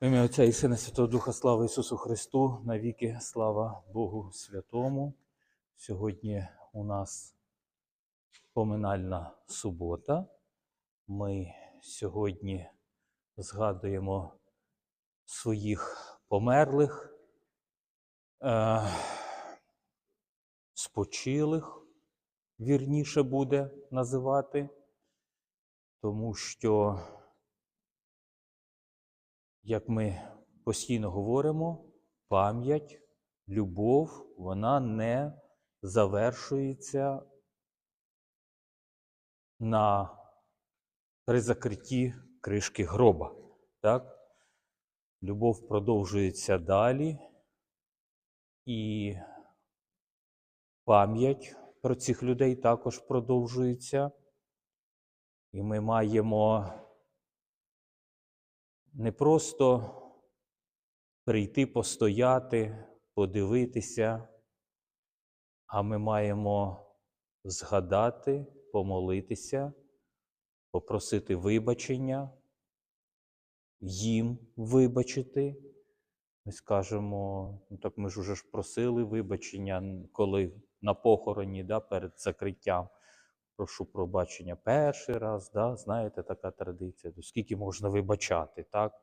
Ім'я Отця і Сина Святого Духа, слава Ісусу Христу, навіки слава Богу Святому. Сьогодні у нас поминальна субота. Ми сьогодні згадуємо своїх померлих, е, спочилих, вірніше буде називати, тому що як ми постійно говоримо, пам'ять, любов, вона не завершується на при закритті кришки гроба. Так? Любов продовжується далі, і пам'ять про цих людей також продовжується. І ми маємо не просто прийти, постояти, подивитися, а ми маємо згадати, помолитися, попросити вибачення, їм вибачити. Ми скажемо, ну так ми ж уже ж просили вибачення, коли на похороні да, перед закриттям. Прошу пробачення перший раз, да, знаєте, така традиція. То скільки можна вибачати, так?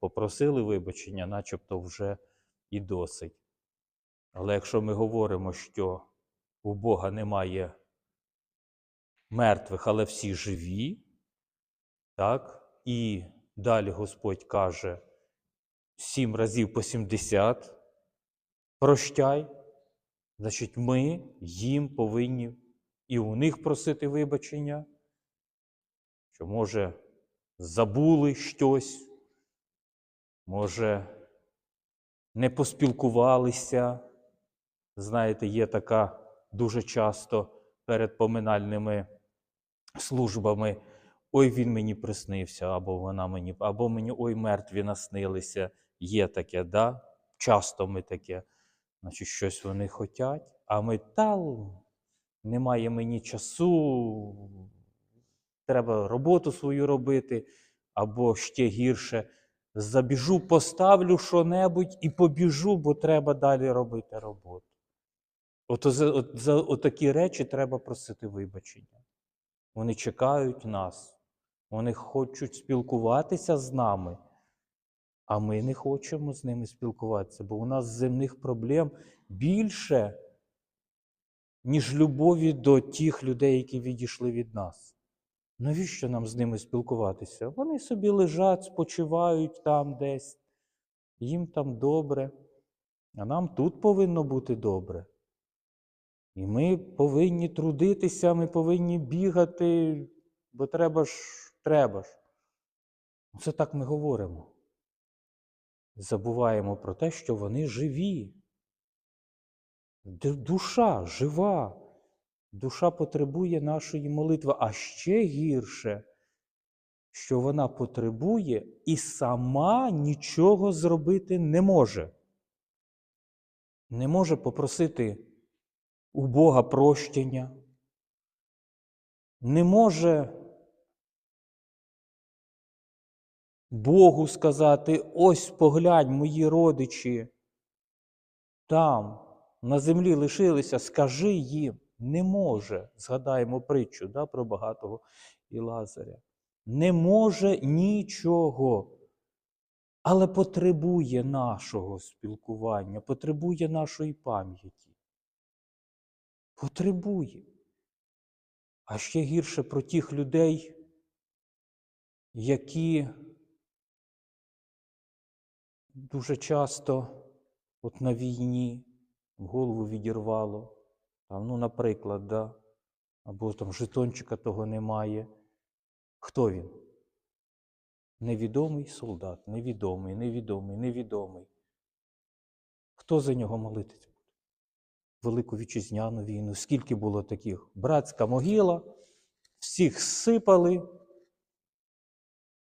Попросили вибачення, начебто вже і досить. Але якщо ми говоримо, що у Бога немає мертвих, але всі живі, так? І далі Господь каже сім разів по 70 прощай, значить, ми їм повинні і у них просити вибачення, що, може, забули щось, може, не поспілкувалися. Знаєте, є така дуже часто перед поминальними службами. Ой, він мені приснився, або вона мені, або мені ой, мертві наснилися. Є таке, да? Часто ми таке. Значить, щось вони хочуть, а ми та немає мені часу, треба роботу свою робити, або ще гірше, забіжу, поставлю що-небудь і побіжу, бо треба далі робити роботу. От за, от, за от такі речі треба просити вибачення. Вони чекають нас, вони хочуть спілкуватися з нами, а ми не хочемо з ними спілкуватися, бо у нас земних проблем більше ніж любові до тих людей, які відійшли від нас. Навіщо нам з ними спілкуватися? Вони собі лежать, спочивають там десь, їм там добре, а нам тут повинно бути добре. І ми повинні трудитися, ми повинні бігати, бо треба ж, треба ж. Це так ми говоримо. Забуваємо про те, що вони живі. Душа жива. Душа потребує нашої молитви, а ще гірше, що вона потребує і сама нічого зробити не може. Не може попросити у Бога прощення, не може Богу сказати: ось поглянь, мої родичі там на землі лишилися, скажи їм, не може. Згадаємо притчу да, про багатого і Лазаря. Не може нічого, але потребує нашого спілкування, потребує нашої пам'яті. Потребує. А ще гірше про тих людей, які дуже часто от на війні голову відірвало. Там, ну, наприклад, да? або там жетончика того немає. Хто він? Невідомий солдат, невідомий, невідомий, невідомий. Хто за нього молитись буде? Велику вітчизняну війну. Скільки було таких? Братська могила, всіх сипали,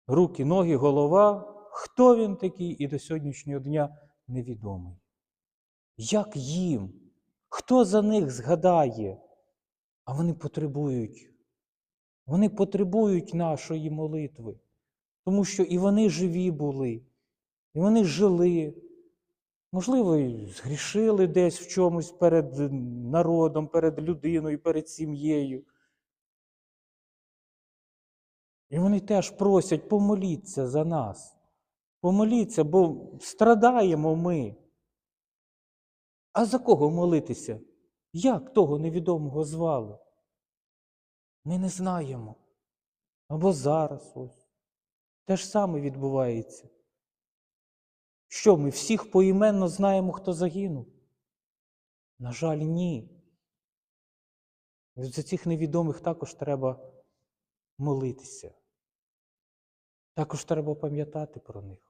руки, ноги, голова. Хто він такий і до сьогоднішнього дня невідомий. Як їм? Хто за них згадає? А вони потребують. Вони потребують нашої молитви, тому що і вони живі були, І вони жили, можливо, і згрішили десь в чомусь перед народом, перед людиною, перед сім'єю. І вони теж просять помоліться за нас. Помоліться, бо страдаємо ми. А за кого молитися? Як того невідомого звали? Ми не знаємо. Або зараз ось. Те ж саме відбувається. Що, ми всіх поіменно знаємо, хто загинув? На жаль, ні. За цих невідомих також треба молитися. Також треба пам'ятати про них.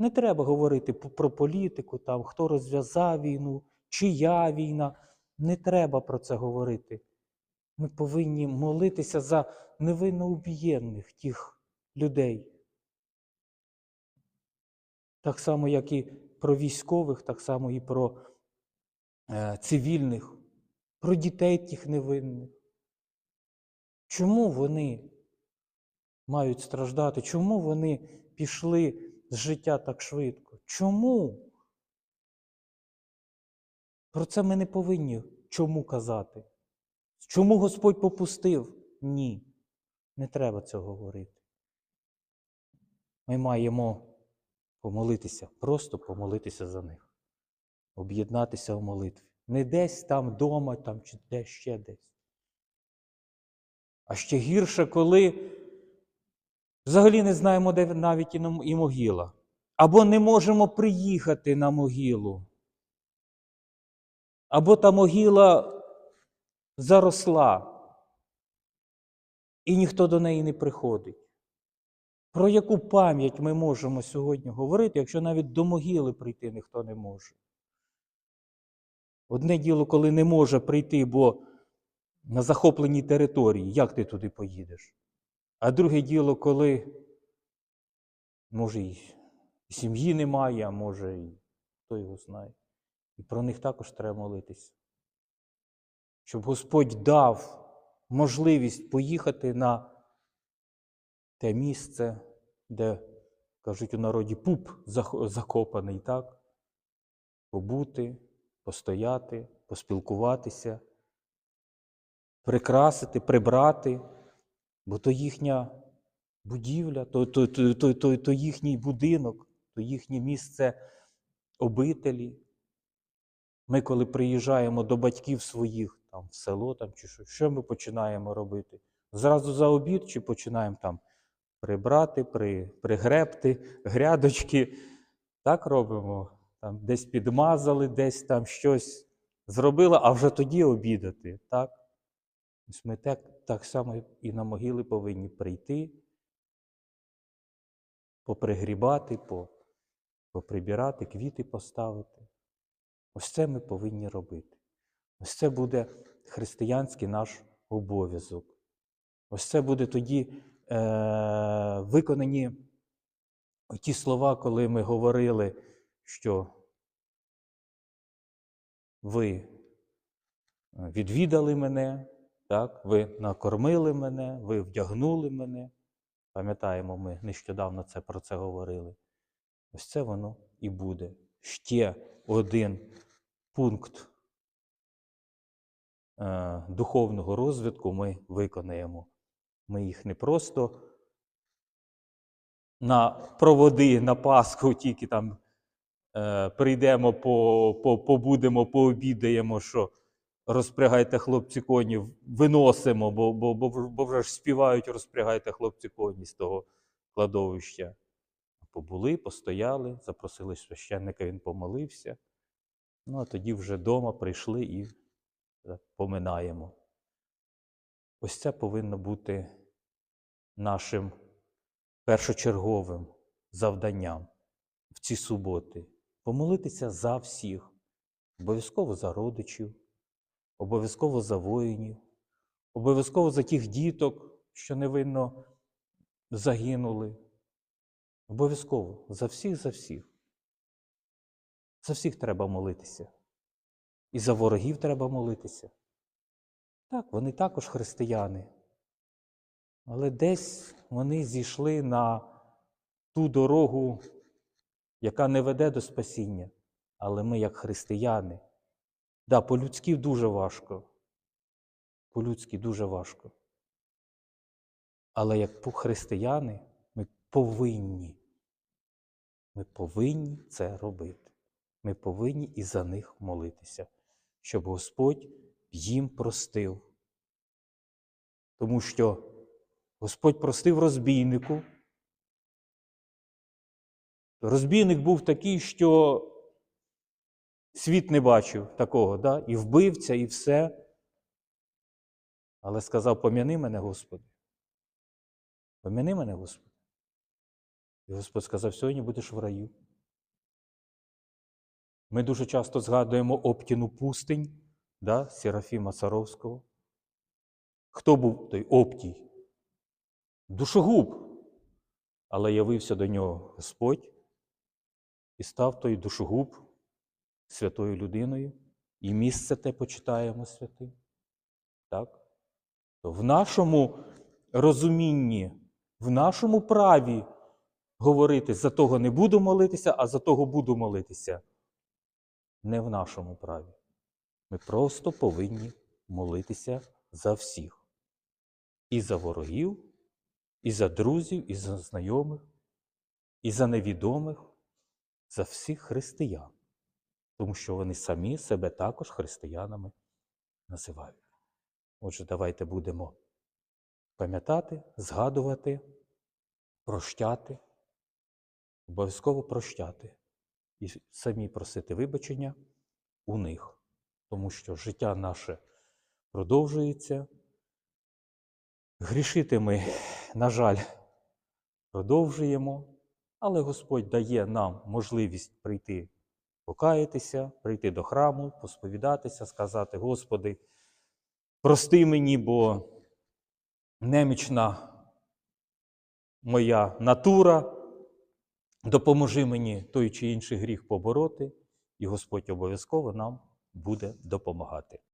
Не треба говорити про політику, там, хто розв'язав війну, чия війна. Не треба про це говорити. Ми повинні молитися за невинно убієнних тих людей. Так само, як і про військових, так само і про е, цивільних, про дітей тих невинних. Чому вони мають страждати? Чому вони пішли з життя так швидко? Чому? Про це ми не повинні чому казати. Чому Господь попустив? Ні. Не треба цього говорити. Ми маємо помолитися, просто помолитися за них, об'єднатися в молитві. Не десь там вдома, там чи десь ще десь. А ще гірше, коли взагалі не знаємо, де навіть і могила. Або не можемо приїхати на могилу. Або та могила заросла, і ніхто до неї не приходить. Про яку пам'ять ми можемо сьогодні говорити, якщо навіть до могили прийти ніхто не може? Одне діло, коли не може прийти, бо на захопленій території, як ти туди поїдеш? А друге діло, коли, може, і сім'ї немає, а може, і хто його знає. І про них також треба молитися. Щоб Господь дав можливість поїхати на те місце, де, кажуть у народі, пуп закопаний, так? Побути, постояти, поспілкуватися, прикрасити, прибрати, бо то їхня будівля, то, то, то, то, то, то їхній будинок, то їхнє місце обителі. Ми, коли приїжджаємо до батьків своїх там, в село там, чи що, що ми починаємо робити? Зразу за обід чи починаємо там прибрати, при, пригребти, грядочки. Так робимо. Там десь підмазали, десь там щось зробили, а вже тоді обідати. Так? Ми так, так само і на могили повинні прийти, попригрібати, поприбирати, квіти поставити. Ось це ми повинні робити. Ось це буде християнський наш обов'язок. Ось це буде тоді е, виконані ті слова, коли ми говорили, що ви відвідали мене, так? ви накормили мене, ви вдягнули мене. Пам'ятаємо, ми нещодавно це, про це говорили. Ось це воно і буде. Ще один пункт е, духовного розвитку ми виконаємо. Ми їх не просто на проводи, на Пасху тільки там е, прийдемо, по, по, побудемо, пообідаємо, що розпрягайте хлопці коні, виносимо, бо, бо, бо, бо вже ж співають, розпрягайте хлопці коні з того кладовища. Побули, постояли, запросили священника, він помолився. Ну, а тоді вже вдома прийшли і поминаємо. Ось це повинно бути нашим першочерговим завданням в ці суботи. Помолитися за всіх, обов'язково за родичів, обов'язково за воїнів, обов'язково за тих діток, що невинно загинули. Обов'язково за всіх, за всіх. За всіх треба молитися. І за ворогів треба молитися. Так, вони також християни. Але десь вони зійшли на ту дорогу яка не веде до спасіння. Але ми, як християни, да, по-людськи дуже важко. По-людськи дуже важко. Але як християни ми повинні. Ми повинні це робити. Ми повинні і за них молитися, щоб Господь їм простив. Тому що Господь простив розбійнику. Розбійник був такий, що світ не бачив такого, да? і вбивця, і все. Але сказав: пом'яни мене, Господи. Пом'яни мене, Господи. І Господь сказав, сьогодні будеш в раю. Ми дуже часто згадуємо Оптіну пустинь, да? Серафіма Царовського. Хто був той Оптій? Душогуб. Але явився до нього Господь і став той душогуб святою людиною, і місце те почитаємо святим. Так? В нашому розумінні, в нашому праві говорити за того не буду молитися, а за того буду молитися. Не в нашому праві. Ми просто повинні молитися за всіх. І за ворогів, і за друзів, і за знайомих, і за невідомих, за всіх християн. Тому що вони самі себе також християнами називають. Отже, давайте будемо пам'ятати, згадувати, прощати, обов'язково прощати і самі просити вибачення у них, тому що життя наше продовжується. Грішити ми, на жаль, продовжуємо, але Господь дає нам можливість прийти покаятися, прийти до храму, посповідатися, сказати: Господи, прости мені, бо немічна моя натура, допоможи мені той чи інший гріх побороти, і Господь обов'язково нам буде допомагати.